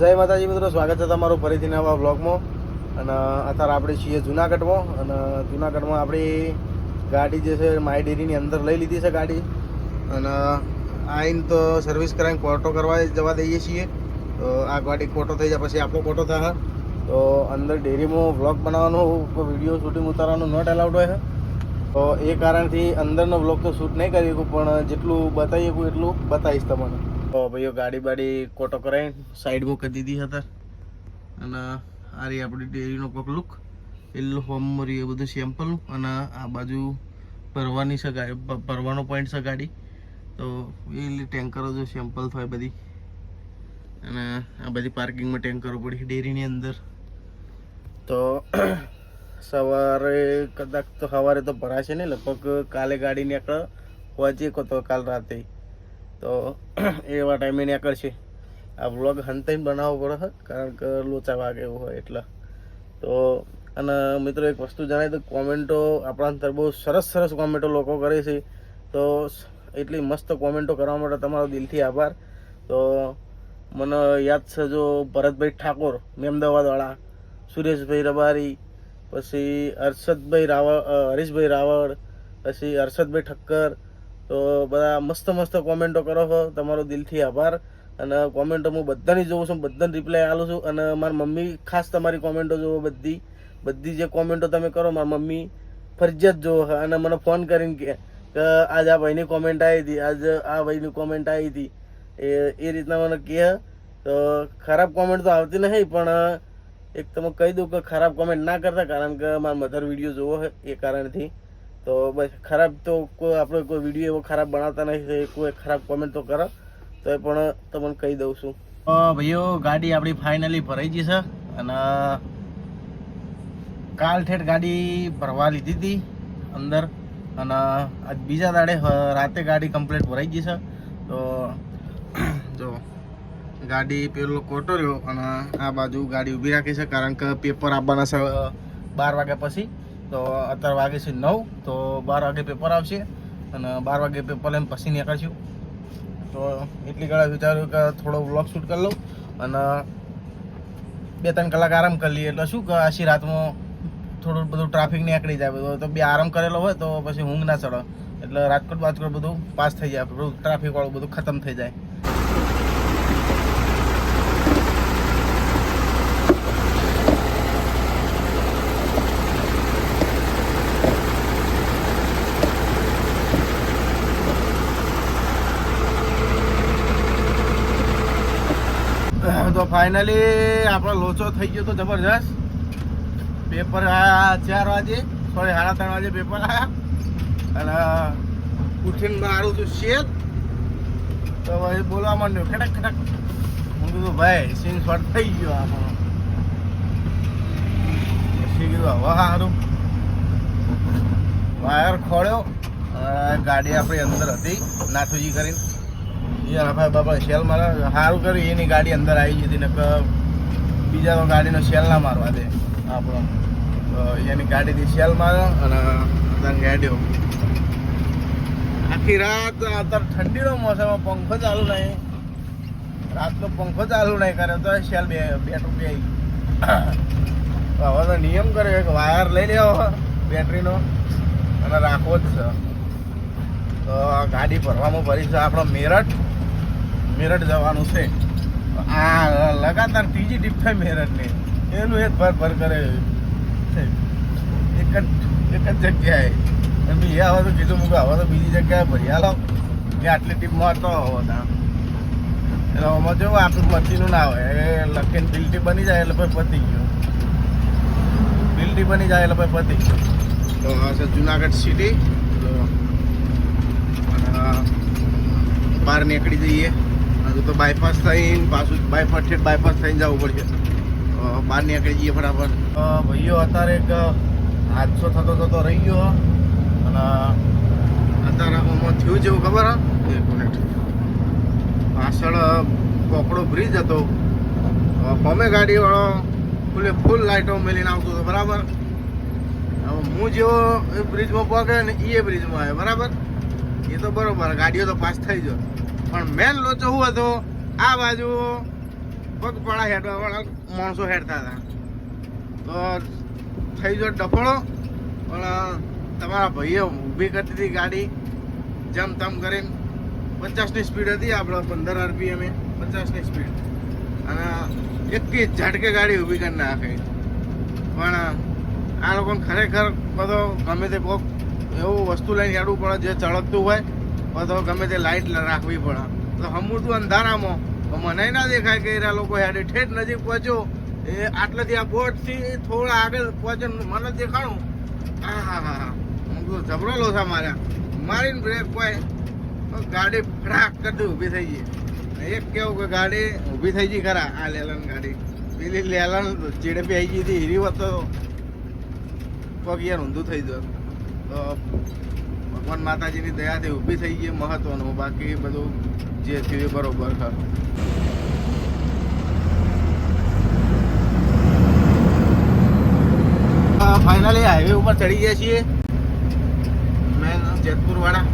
જય માતાજી મિત્રો, સ્વાગત છે તમારું ફરીથી નવા બ્લોગમાં અને અત્યારે આપણે છીએ જુનાગઢમાં. અને જુનાગઢમાં આપણી ગાડી જે છે, માય ડેરીની અંદર લઈ લીધી છે ગાડી. અને આઈને તો સર્વિસ કરાવીને કોટો કરવા જવા દઈએ છીએ. તો આ ગાડી કોટો થઈ જાય પછી આપણો કોટો થાય. તો અંદર ડેરીમાં વ્લોગ બનાવવાનો વીડિયો શૂટિંગ ઉતારવાનું નોટ એલાઉડ હોય. તો એ કારણથી અંદરનો વ્લોગ તો શૂટ નહીં કરી શકું, પણ જેટલું બતાવી શકું એટલું બતાવીશ તમને. તો ભાઈઓ ગાડી બાડી કોટો કરાવીને સાઈડમાં કરી દીધી હતા અને આ રહી આપણી ડેરીનો કોક લુક હોમ મરી એ બધું સેમ્પલનું અને આ બાજુ ભરવાની છે ભરવાનો પોઈન્ટ છે ગાડી. તો એ ટેન્કરો જો સેમ્પલ થાય બધી. અને આ બધી પાર્કિંગમાં ટેન્કરો પડી ડેરીની અંદર. તો સવારે કદાચ તો સવારે તો ભરાશે ને લગભગ કાલે ગાડી નીકળે. પહોંચી તો કાલ રાતે. તો એવા ટાઈમે નીકળશે આ વ્લોગ હંતાઈને બનાવવો પડે છે કારણ કે લોચા વાગે એવું હોય એટલે. તો, અને મિત્રો એક વસ્તુ જણાય તો કોમેન્ટો આપણા અંદર બહુ સરસ સરસ કોમેન્ટો લોકો કરે છે. તો એટલી મસ્ત કોમેન્ટો કરવા માટે તમારો દિલથી આભાર. તો મને યાદ છે જો ભરતભાઈ ઠાકોર, મેમદાવાદવાળા, સુરેશભાઈ રબારી, પછી હર્ષદભાઈ રાવળ હરીશભાઈ રાવળ, પછી હર્ષદભાઈ ઠક્કર તો બધા મસ્ત મસ્ત કોમેન્ટો કરો છો. તમારો દિલથી આભાર. અને કોમેન્ટો હું બધાની જોઉં છું, બધાને રિપ્લાય આલું છું. અને મારી મમ્મી ખાસ તમારી કોમેન્ટો જોવો બધી. બધી જે કોમેન્ટો તમે કરો, મારી મમ્મી ફરજિયાત જોવો. છે અને મને ફોન કરીને કે આજ આ ભાઈની કોમેન્ટ આવી હતી, આજ આ ભાઈની કોમેન્ટ આવી હતી. એ એ રીતના મને કહે. તો ખરાબ કોમેન્ટ તો આવતી નહીં, પણ એક તમે કહી દઉં કે ખરાબ કોમેન્ટ ના કરતા, કારણ કે મારા મધર વીડિયો જોવો છે એ કારણથી. તો બસ, ખરાબ તો કોઈ, આપણે કોઈ વીડિયો એવો ખરાબ બનાવતા નથી કોઈ ખરાબ કોમેન્ટ તો કરો. તો એ પણ તમને કહી દઉં છું. ભાઈઓ, ગાડી આપણી ફાઇનલી ભરાઈ ગઈ છે અને કાલ ઠેઠ ગાડી ભરવા લીધી હતી અંદર અને આજ બીજા દાડે રાતે ગાડી કમ્પ્લીટ ભરાઈ ગઈ છે. તો જો, ગાડી પેલો કોટો રહ્યો અને આ બાજુ ગાડી ઊભી રાખી છે કારણ કે પેપર આપવાના છે બાર વાગ્યા પછી. તો અત્યારે વાગે છે નવ, તો બાર વાગે પેપર આવશે અને બાર વાગે પેપર એમ પછી નીકળશું. તો એટલી કળા વિચાર્યું કે થોડો વ્લોગ શૂટ કરી લઉં અને બે ત્રણ કલાક આરામ કરી લઈએ. એટલે શું કે આશી રાતમાં થોડું બધું ટ્રાફિક નીકળી જાય. બધું તો બે આરામ કરેલો હોય તો પછી ઊંઘ ના ચડે. એટલે રાજકોટ બાજકોટ બધું પાસ થઈ જાય. બધું ટ્રાફિક બધું ખતમ થઈ જાય તો ફાઇનલી આપણો લોચો થઈ ગયો તો જબરજસ્ત. પેપર આયા ચાર વાગે સોરી સાડા ત્રણ વાગે પેપર આવ્યા અને ઉઠીને મારું છું શેત. તો હવે બોલવા માંડ્યો, ખડક ખડક. હું કીધું, ભાઈ સીન શોર્ટ થઈ ગયો આપણો પછી કીધું, હવે સારું વાયર ખોળ્યો ગાડી આપણી અંદર હતી, નાથુજી કરીને. યાર ભાઈ બાપા શેલ મારા સારું કર્યું, એની ગાડી અંદર આવી જતી ને કે બીજા તો ગાડીનો શેલ ના મારવા દે. આપણો. એની ગાડીથી શેલ માર્યો અને અત્યારે હેડ્યો આખી રાત અત્યારે ઠંડીનો મોસમ પંખો ચાલુ નહીં. રાતનો પંખો ચાલુ નહીં કરે, તો શેલ બે બેટરી બે હવે તો નિયમ કર્યો એક વાયર લઈ લેવો બેટરીનો અને રાખવો જ છે. તો ગાડી ભરવામાં ભરી છે. આપણો મેરઠ મેરઠ જવાનું છે. આ લગાતાર ત્રીજી ટીપ થાય મેરઠની. એનું એક ભર ભર કરે એક જ એક જ જગ્યાએ. એમ એ હવે તો કીધું મૂકે હવે તો બીજી જગ્યાએ ભરી હાલો એ આટલી ટીપ મારતો હોવો ત્યાં એટલે આમાં જો આપણું મચીનું ના હોય. એ લખીને બિલ્ટી બની જાય એટલે ભાઈ પતી ગયું. બિલ્ટી બની જાય એટલે ભાઈ પતી ગયું. તો આ છે જુનાગઢ સિટી તો, અને બહાર નીકળી જઈએ. હજુ તો બાયપાસ થઈને પાછું બાયપાસ છે બાયપાસ થઈને જવું પડશે. બહાર નીકળી જઈએ બરાબર ભાઈઓ અત્યારે એક હાદસો થતો થતો રહી ગયો. અને અત્યારે આમાં થયું જેવું ખબર એક મિનિટ પાછળ કોકડો બ્રિજ હતો. પમે ગાડીવાળો ફૂલે ફૂલ લાઇટો મેલીને આવતો હતો બરાબર? હવે હું જેવો એ બ્રિજમાં પહોંચે ને એ બ્રિજમાં આવ્યો બરાબર? એ તો બરોબર ગાડીઓ તો પાસ થઈ ગયો પણ મેન લોચો શું હતો? આ બાજુ પગપાળા હેડવાવાળા માણસો હેડતા હતા. તો થઈ ગયો ડફળો, પણ તમારા ભાઈએ ઊભી કરતી હતી ગાડી જમ તમ કરીને. પચાસની સ્પીડ હતી આપણે પંદર આરપીએમ પચાસની સ્પીડ અને એકી ઝાટકે ગાડી ઊભી કરી નાખે. પણ આ લોકોને ખરેખર બધો ગમે તે કોક એવું વસ્તુ લઈને હેડવું પડે, જે ચળકતું હોય બધો ગમે તે લાઈટ રાખવી પડે તો હમુરતું અંધારામાં મને ના દેખાય કે એ લોકો હેડે ઠેઠ નજીક પહોંચ્યો. એ આટલેથી આ બોટથી થોડા આગળ પહોંચે મને દેખાણું. હા હા હા હા. હું તો જબરો લોસા માર્યા. મારીને બ્રેક કોઈ તો ગાડી ફટાક કરતી ઊભી થઈ ગઈ. એક કેવું કે ગાડી ઊભી થઈ ગઈ ખરા, આ લેલન ગાડી. પેલી લેલન ચીડપી આવી ગઈ હતી, હીરી વતો તો પગ યાર ઊંધું થઈ ગયું તો ભગવાન માતાજીની દયાથી ઊભી થઈ ગઈ મહત્વનું. બાકી બધું જે થયું એ બરોબર હા ફાઇનલી હાઈવે ઉપર ચડી ગયા છીએ. મેં જેતપુર વાળા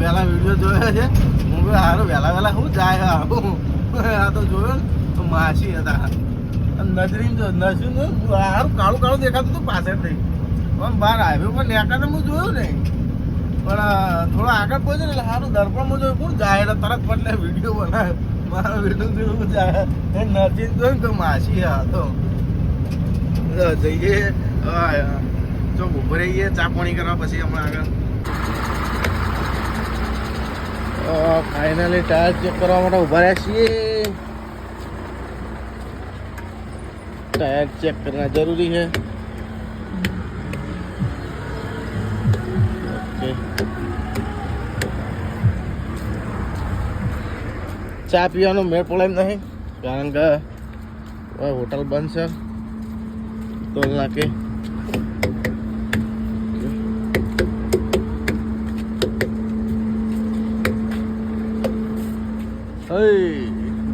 વહેલા વીડિયો જોયો છે. હું કહું સારું વહેલા વહેલા શું જાય આવું આ તો જોયો તો માસી હતા. નજરી જો નજરી સારું કાળું કાળું દેખાતું હતું પાછળથી પણ બહાર હાઈવે પર લેટા તો હું જોયું નહીં. પણ થોડો આગળ પહોંચ્યો ને સારું દર્પણમાં જોયું કોણ જાય એટલે તરત પટલે વીડિયો બનાવે. મારો વીડિયો જોયું જાય એ નરસિંહ જોયું તો માસી હતો જઈએ. જો ઊભો રહીએ, ચા પાણી કરવા પછી હમણાં આગળ. ફાઇનલી ટાયર ચેક કરવા માટે ઊભા રહ્યા છીએ. ટાયર ચેક કરવા જરૂરી છે. ओके ચા પીવાનો મેળ પડે એમ નહીં, કારણ કે હોટલ બંધ છે. તો નાકે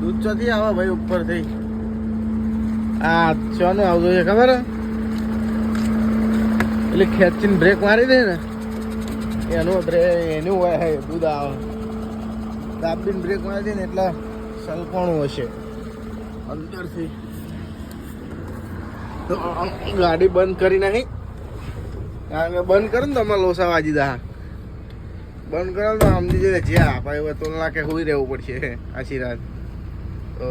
દૂધ ચોથી આવે ભાઈ ઉપરથી? આ ચોનું આવતું છે, ખબર એટલે ખેંચીને બ્રેક મારી દે ને. એનું અત્રે એનું હોય હે, દૂધ આવે. દાબીને બ્રેક મારી ને એટલે સલકોણું હશે. અંદરથી. તો ગાડી બંધ કરી નાખી. કારણ કે બંધ કરો ને તો અમારે લોસા વાજી દા બંધ કરો તો સમજી જાય જ્યાં ભાઈ હવે તો નાખે હોઈ રહેવું પડશે આછી રાત. તો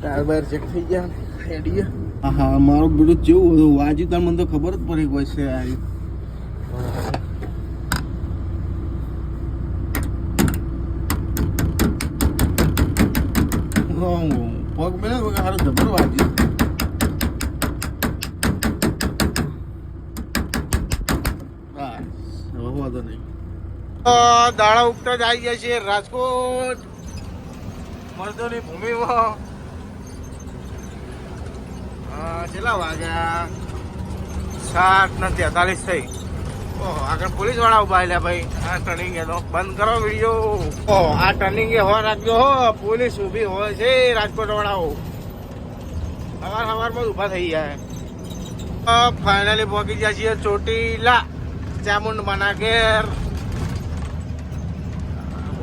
ટાયર બાયર ચેક થઈ ગયા હેડીએ હા હા, મારું બધું જેવું હતું? વાજી તાર મને તો ખબર જ પડી કોઈ છે આ દાડા ઉગતા જ આવી ગયા છે. રાજકોટ. મર્દોની ભૂમિમાં. હા, કેટલા વાગ્યા? સાત ને તેતાલીસ થઈ. આગળ પોલીસવાળા ઊભા રહ્યા ભાઈ. આ ટર્નિંગ એનો બંધ કરો વીડિયો આ ટર્નિંગ એ હો રાખજો હો પોલીસ ઊભી હોય છે રાજકોટ વાળાઓ સવાર સવારમાં ઊભા થઈ જાય ફાઇનલી પહોંચી ગયા છીએ ચોટીલા ચામુંડ માના ઘેર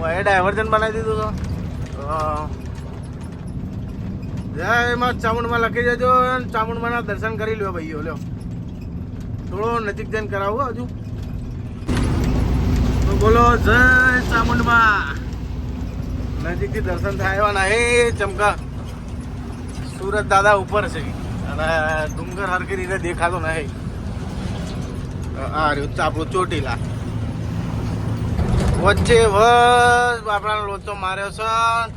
એ ડાયવર્ઝન બનાવી દીધું તો. જય એમાં ચામુંડમાં લખી અને ચામુંડમાના દર્શન કરી લ્યો ભાઈઓ, લ્યો. થોડો નજીક જઈને કરાવો હજુ. તો બોલો, જય ચામુંડમાં. નજીકથી દર્શન થાય એવા ના. એ ચમકા. સુરત દાદા ઉપર છે. અને ડુંગર હરકી રીતે દેખાતો નહીં. આ રહ્યું આપણું ચોટીલા. વચ્ચે વચ બાપડા લોચો માર્યો છે.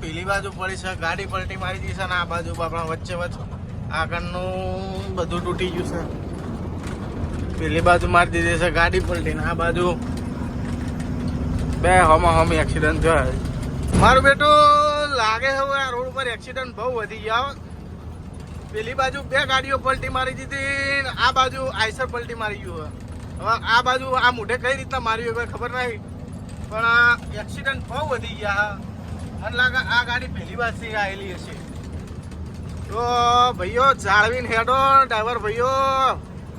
પેલી બાજુ પડી છે, ગાડી પલટી મારી દીધી છે ને આ બાજુ બાપડા વચ્ચે વચ્ચે આગળનું બધું તૂટી ગયું છે. પેલી બાજુ મારી દીધી છે, ગાડી પલટી ને આ બાજુ બે હમા હમી એક્સિડન્ટ થયો મારું બેટું લાગે હવે આ રોડ ઉપર એક્સિડન્ટ બહુ વધી ગયા. પેલી બાજુ બે ગાડીઓ પલટી મારી દીધી આ બાજુ આઈસર પલટી મારી ગયું હવે આ બાજુ આ મોઢે કઈ રીતના માર્યું ખબર નહીં. પણ આ એક્સિડન્ટ બહુ વધી ગયા મને લાગે આ ગાડી પહેલી થી આવેલી હશે. તો ભાઈઓ, જાળવીને હેડો ડ્રાઈવર ભાઈઓ.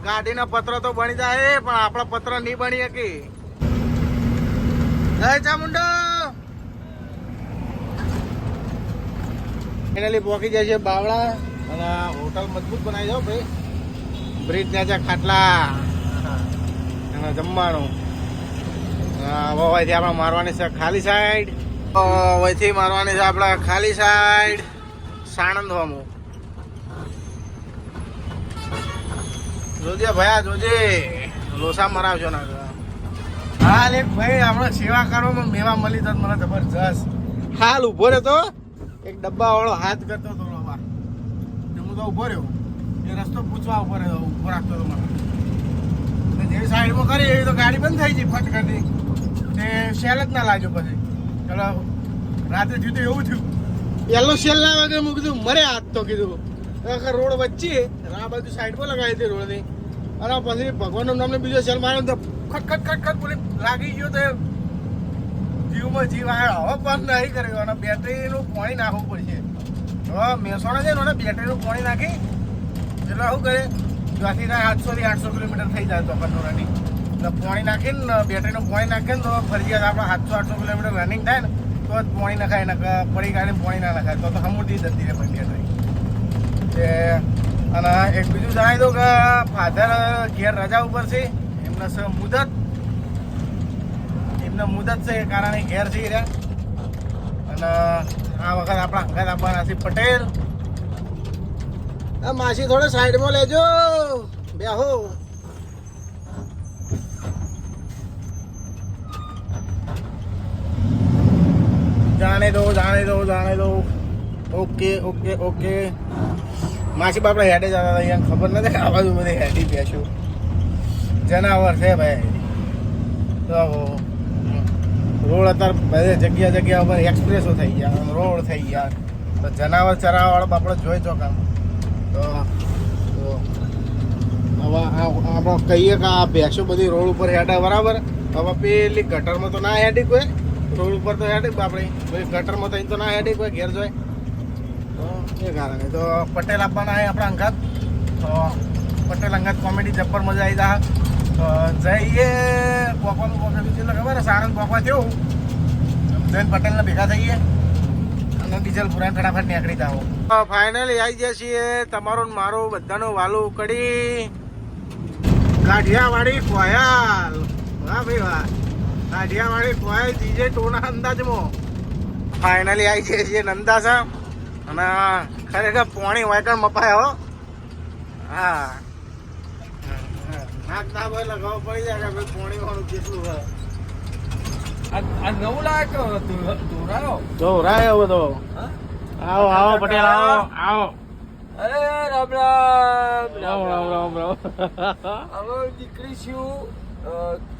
ગાડીના પત્ર તો બની જાય, પણ આપણા પત્ર નહીં બની શકે. જય ચામુંડો. ફાઇનલી પહોંચી જાય છે બાવળા. અને હોટલ મજબૂત બનાવી જાઓ ભાઈ. બ્રિજ ત્યાં ખાટલા. અને જમવાનું. વવાઈથી આપણે મારવાની છે ખાલી સાઈડ વહીથી મારવાની છે આપણે ખાલી સાઈડ સાણંદ હોમો. જોજે ભયા, જોજે. લોસા મરાવજો ના હાલ એક ભાઈ, આપણે સેવા કરવામાં મેવા મળી તો મને જબરજસ્ત. હાલ ઊભો તો. એક ડબ્બા વાળો હાથ કરતો હતો બાબા હું તો ઊભો રહ્યો. એ રસ્તો પૂછવા ઊભો રહ્યો, ઊભો રાખતો હતો મને જે સાઈડમાં કરી, એવી તો ગાડી બંધ થઈ ગઈ, ફટ કરી તે સેલ જ ના લાગ્યો પછી. ચલો રાતે તો એવું થયું. પહેલો સેલ ના વાગે મેં કીધું, મરે હાથ તો કીધું. રોડ વચ્ચે આ બાજુ સાઈડમાં લગાવી હતી રોડની. અને પછી ભગવાનનું નામને બીજો સેલ માર્યો તો ખટ ખટ ખટ ખટ બોલી લાગી ગયો તો જીવમાં જીવ આવ્યો. હવે બંધ નહીં કર્યો. અને બેટરીનું પાણી નાખવું પડશે. હવે મહેસાણા છે ને બેટરીનું પાણી નાખી એટલે શું કરે? ત્યાંથી આઠસો થી આઠસો કિલોમીટર થઈ જાય તો રનિંગ પાણી નાખીને બેટરીનું પાણી નાખીને તો ફરજિયાત આપણે સાતસો આઠસો કિલોમીટર રનિંગ થાય ને, તો જ પાણી નખાય નખા પડી કાઢીને પાણી ના નખાય. તો તો હમુરથી જતી રહે પણ બેટરી. તે અને એક બીજું જણાવી દઉં કે ફાધર ઘેર રજા ઉપર છે, એમને સ મુદત, એમને મુદત છે એ કારણે ઘેર જઈ રહ્યા. અને આ વખત આપણા અંગાત આપવાના છે પટેલ. માસી થોડે સાઈડમાં લેજો. બેહો. જાણે દો જાણે દો જાણે દો. Okay okay okay. માસી બાપડા હેડે જતા હતા અહીંયા, ખબર નથી આ બાજુ બધી હેડી બેસ્યું જનાવર છે ભાઈ. તો રોડ અત્યારે બધે જગ્યા જગ્યા ઉપર એક્સપ્રેસો થઈ ગયા રોડ થઈ ગયા. તો જનાવર ચરાવવા વાળો બાપડો જોઈ ચોકામ કામ. તો હવે આપણે કહીએ કે આ ભેંસો બધી રોડ ઉપર હેડે, બરાબર? હવે પેલી ગટરમાં તો ના હેડી કોઈ. રોડ ઉપર તો હેડી આપણે. ભાઈ ગટરમાં તો તો ના હેડી, કોઈ ઘેર જોઈ તો એ કારણે તો પટેલ આપવાના છે આપણા અંગાત. તો પટેલ અંગાત કોમેડી જબ્બર મજા આવી જા તો જઈએ પોકેલું છે તો ખબર સાણંદ પોકવા થયું જૈન પટેલને ભેગા થઈએ. અને ડીઝલ પુરાણ ફટાફટ નીકળી જાઓ. ફાઇનલી આવી જાય છીએ. તમારું મારો બધાનું વાલું કડી કાઢિયાવાડી કોયાલ. વાહ ભાઈ વાહ. કાઢિયાવાડી કોયાલ જીજે ટોના અંદાજમાં. ફાઇનલી આવી ગયા છીએ નંદાસા. અને ખરેખર પોણી વાયકણ મપાય હો. હા. નાક ના ભાઈ લગાવ પડી જાય કે ભાઈ પોણી વાળું કેટલું હોય. નવું લાયક ધોરાયો જો બધો. આવો આવો પટેલ આવો આવો. અરે રામ રામ રામ. રામ રામ રામ. હવે દીકરી શું?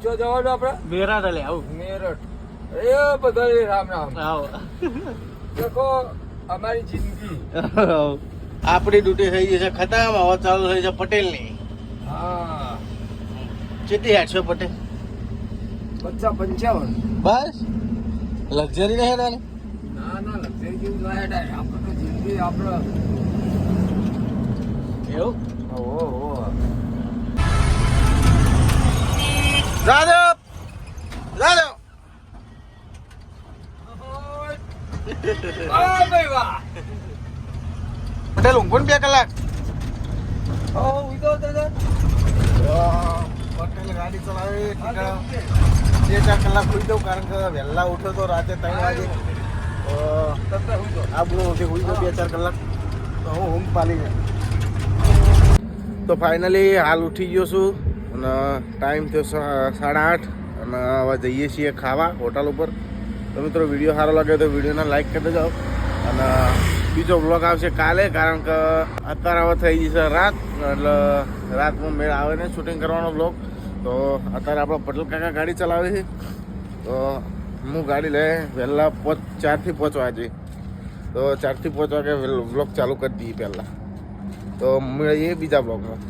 જો જવાનું આપણે? મેરઠ એટલે આવું. મેરઠ. એ બધા રામ રામ. આવો. દેખો અમારી જિંદગી. આપણી ડ્યુટી થઈ ગઈ છે ખતમ હવે ચાલુ થઈ છે પટેલની. હા. કેટલી આઠસો પટેલ? પચાસ પંચાવન. બસ. લક્ઝરી નહીં હેડવાની? ના ના લક્ઝરી જેવું ના હેડાય. આપણે જિંદગી આપણે એવું? ઓહો. ભાઈ વાહ પટેલ, ઊંઘો બે કલાક. પટેલ ગાડી ચલાવે બે ચાર કલાક સુઈ દઉં કારણ કે વહેલા ઉઠ્યો તો રાતે ત્રણ વાગે. ઉઠી સુઈ દઉં બે ચાર કલાક. તો હું ઊંઘ પાલી જાય. તો ફાઇનલી હાલ ઉઠી ગયો છું. અને ટાઈમ થયો સાડા આઠ અને હવે જઈએ છીએ ખાવા હોટલ ઉપર. તો મિત્રો વીડિયો સારો લાગે તો વિડીયોને લાઈક કરી દેજો. અને બીજો બ્લોગ આવશે કાલે, કારણ કે અત્યારે હવે થઈ જશે રાત. એટલે રાતમાં મેળ આવે ને શૂટિંગ કરવાનો બ્લોગ તો અત્યારે આપણે પટેલ કાકા ગાડી ચલાવે છે. તો હું ગાડી લે વહેલા પોચ, ચારથી પહોંચવા જઈ તો ચારથી પાંચ વાગે બ્લોગ ચાલુ કરી દઈએ પહેલાં. તો મળીએ બીજા બ્લોગમાં